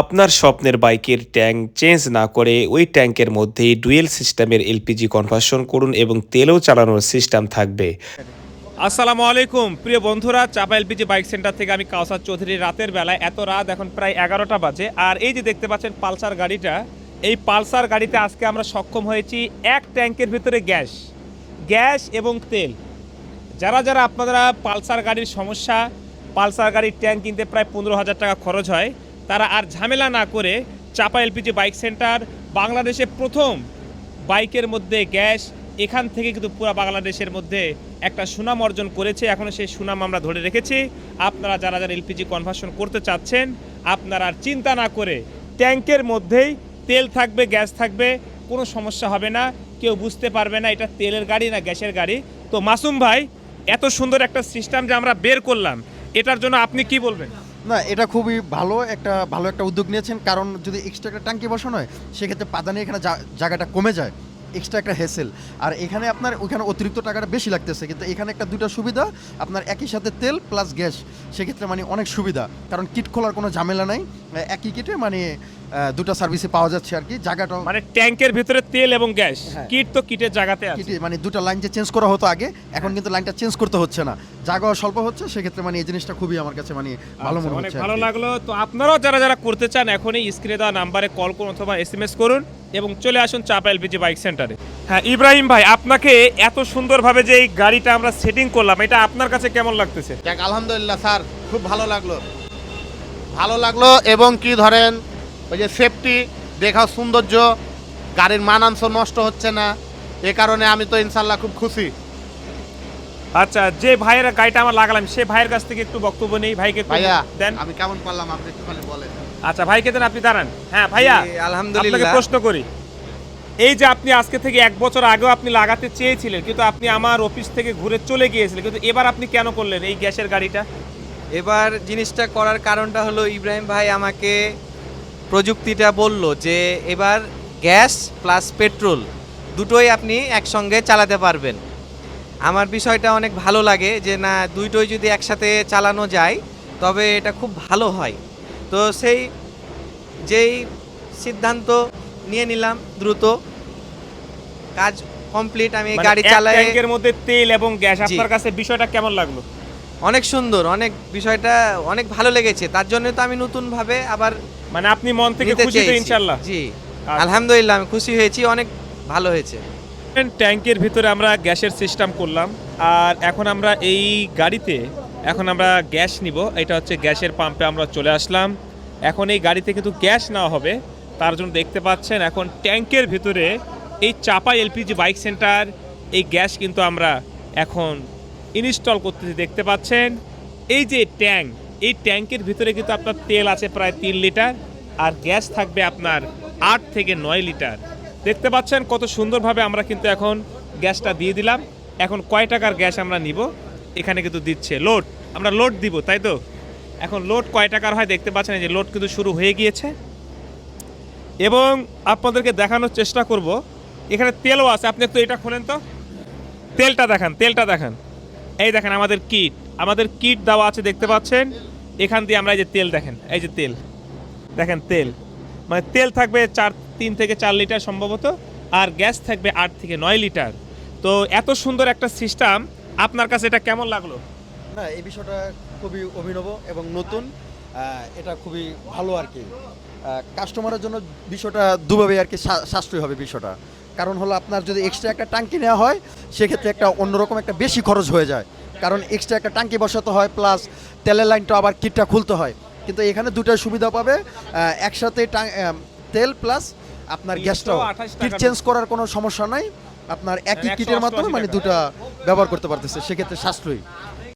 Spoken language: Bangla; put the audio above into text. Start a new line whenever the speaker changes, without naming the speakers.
আপনার স্বপ্নের বাইকের ট্যাঙ্ক চেঞ্জ না করে ওই ট্যাঙ্কের মধ্যেই ডুয়েল সিস্টেমের এলপিজি কনভার্সন করুন এবং তেলও চালানোর সিস্টেম থাকবে।
আসসালামু আলাইকুম। প্রিয় বন্ধুরা, চাপা এলপিজি বাইক সেন্টার থেকে আমি কাউসার চৌধুরী। রাতের বেলায় এত রাত, এখন প্রায় এগারোটা বাজে। আর এই যে দেখতে পাচ্ছেন পালসার গাড়িটা, এই পালসার গাড়িতে আজকে আমরা সক্ষম হয়েছি এক ট্যাঙ্কের ভিতরে গ্যাস গ্যাস এবং তেল। যারা যারা আপনারা পালসার গাড়ির সমস্যা, পালসার গাড়ির ট্যাঙ্ক কিনতে প্রায় পনেরো হাজার টাকা খরচ হয় তারা আর ঝামেলা না করে চাপা এলপিজি বাইক সেন্টার বাংলাদেশে প্রথম বাইকের মধ্যে গ্যাস, এখান থেকে কিন্তু পুরো বাংলাদেশের মধ্যে একটা সুনাম অর্জন করেছে। এখনও সেই সুনাম আমরা ধরে রেখেছি। আপনারা যারা যারা এলপিজি কনভার্সন করতে চাচ্ছেন, আপনারা আর চিন্তা না করে ট্যাঙ্কের মধ্যেই তেল থাকবে, গ্যাস থাকবে, কোনো সমস্যা হবে না। কেউ বুঝতে পারবে না এটা তেলের গাড়ি না গ্যাসের গাড়ি। তো মাসুম ভাই, এত সুন্দর একটা সিস্টেম যে আমরা বের করলাম, এটার জন্য আপনি কি বলবেন?
না, এটা খুবই ভালো একটা ভালো একটা উদ্যোগ নিয়েছেন। কারণ যদি এক্সট্রা একটা ট্যাঙ্কি বসানো হয়, সেক্ষেত্রে পাদানি এখানে জায়গাটা কমে যায় এক্সট্রা একটা হেসেল আর এখানে আপনার ওইখানে অতিরিক্ত টাকাটা বেশি লাগতেছে, কিন্তু এখানে একটা দুটো সুবিধা, আপনার একই সাথে তেল প্লাস গ্যাস, সেক্ষেত্রে মানে অনেক সুবিধা। কারণ কিট খোলার কোনো ঝামেলা নাই একই কিটে মানে দুটো সার্ভিসে পাওয়া যাচ্ছে আর কি। জায়গাটা
মানে ট্যাঙ্কের ভিতরে তেল এবং গ্যাস।
হ্যাঁ।
কিট তো কিটের জায়গাতে আছে।
মানে দুটো লাইন যে চেঞ্জ করা হতো আগে এখন কিন্তু লাইনটা চেঞ্জ করতে হচ্ছে না। জায়গাও স্বল্প হচ্ছে সেক্ষেত্রে মানে এই জিনিসটা খুবই আমার কাছে মানে ভালো
আচ্ছা,
মনে হচ্ছে
ভালো লাগল। তো আপনারাও যারা যারা করতে চান এখনই স্ক্রিনে দেওয়া নাম্বারে কল করুন অথবা এসএমএস করুন এবং চলে আসুন চাপা এলপিজি বাইক সেন্টারে হ্যাঁ ইব্রাহিম ভাই আপনাকে এত সুন্দরভাবে যে এই গাড়িটা আমরা সেটিং করলাম এটা আপনার কাছে কেমন লাগতেছে?
আলহামদুলিল্লাহ স্যার খুব ভালো লাগল। ভালো লাগল এবং কি ধরেন ওই যে সেফটি দেখাও সৌন্দর্য গাড়ির মানাংশ নষ্ট হচ্ছে না। এ কারণে আমি তো ইনশাল্লাহ খুব খুশি।
আচ্ছা যে ভাইয়ের গাড়িটা আমরা লাগালাম সে ভাইয়ের কাছ থেকে একটু বক্তব্য নেই ভাইকে
ভাইয়া
দেন।
আমি কেমন পারলাম আপনি একটুখানি বলেন।
আচ্ছা ভাইকে দেন আপনি দাঁড়ান। হ্যাঁ ভাইয়া
আলহামদুলিল্লাহ।
আপনাকে প্রশ্ন করি। এই যে আপনি আজকে থেকে এক বছর আগেও আপনি লাগাতে চেয়েছিলেন কিন্তু আপনি আমার অফিস থেকে ঘুরে চলে গিয়েছিলেন কিন্তু এবার আপনি কেন করলেন এই গ্যাসের গাড়িটা?
এবার জিনিসটা করার কারণটা হলো ইব্রাহিম ভাই আমাকে প্রযুক্তিটা বলল যে এবার গ্যাস প্লাস পেট্রোল দুটোই আপনি একসঙ্গে চালাতে পারবেন। আমার বিষয়টা অনেক ভালো লাগে যে না দুইটোই যদি একসাথে চালানো যায় তবে এটা খুব ভালো হয়। তো সেই যেই সিদ্ধান্ত নিয়ে নিলাম দ্রুত কাজ কমপ্লিট আমি
মানে
গাড়ি চালাই
ট্যাঙ্কের মধ্যে তেল এবং গ্যাস। আপনার কাছে বিষয়টা কেমন লাগল?
অনেক সুন্দর অনেক বিষয়টা অনেক ভালো লেগেছে। তার জন্য তো আমি নতুনভাবে আবার
মানে আপনি মন থেকে খুশি তো
চেয়েছি।
ইনশাল্লাহ
জি
আচ্ছা।
আলহামদুলিল্লাহ আমি খুশি হয়েছি অনেক ভালো হয়েছে
ট্যাঙ্কের ভিতরে আমরা গ্যাসের সিস্টেম করলাম আর এখন আমরা এই গাড়িতে এখন আমরা গ্যাস নিব এটা হচ্ছে গ্যাসের পাম্পে আমরা চলে আসলাম এখন এই গাড়িতে কিন্তু গ্যাস নেওয়া হবে তার জন্য দেখতে পাচ্ছেন এখন ট্যাঙ্কের ভিতরে এই চাপা এলপিজি বাইক সেন্টার এই গ্যাস কিন্তু আমরা এখন ইনস্টল করতেছি দেখতে পাচ্ছেন এই যে ট্যাঙ্ক এই ট্যাঙ্কের ভিতরে কিন্তু আপনার তেল আছে প্রায় তিন লিটার আর গ্যাস থাকবে আপনার আট থেকে নয় লিটার। দেখতে পাচ্ছেন কত সুন্দরভাবে আমরা কিন্তু এখন গ্যাসটা দিয়ে দিলাম। এখন কয় টাকার গ্যাস আমরা নিব? এখানে কিন্তু দিচ্ছে লোড। আমরা লোড দিব, তাই তো? এখন লোড কয় টাকার হয় দেখতে পাচ্ছেন যে লোড কিন্তু শুরু হয়ে গিয়েছে। এবং আপনাদেরকে দেখানোর চেষ্টা করব। এখানে তেলও আছে, আপনি একটু এটা খোলেন তো। তেলটা দেখান তেলটা দেখান। এই দেখেন আমাদের কিট আমাদের কিট দেওয়া আছে, দেখতে পাচ্ছেন? এখান দিয়ে আমরা এই যে তেল দেখেন, এই যে তেল। দেখেন তেল। মানে তেল থাকবে চার, তিন থেকে চার লিটার সম্ভবত, আর গ্যাস থাকবে আট থেকে নয় লিটার। তো এত সুন্দর একটা সিস্টেম আপনার কাছে এটা কেমন লাগল?
না, এই বিষয়টা খুবই অভিনব এবং নতুন। এটা খুবই ভালো আর কি। কাস্টমারের জন্য বিষয়টা দুভাবে আর কি সাশ্রয়ী হবে বিষয়টা। কারণ হলো আপনার যদি এক্সট্রা একটা টাঙ্কি নেওয়া হয় সেক্ষেত্রে একটা অন্যরকম একটা বেশি খরচ হয়ে যায়। কারণ এক্সট্রা একটা টাঙ্কি বসাতে হয় প্লাস তেলের লাইনটা আবার কিটটা খুলতে হয়। কিন্তু এখানে দুটাই সুবিধা পাবে একসাথে তেল প্লাস আপনার গ্যাসটাও। কিট চেঞ্জ করার কোনো সমস্যা নাই। আপনার একই কিটের মাধ্যমে মানে। দুটা ব্যবহার করতে পারতেছে সেক্ষেত্রে সাশ্রয়ী।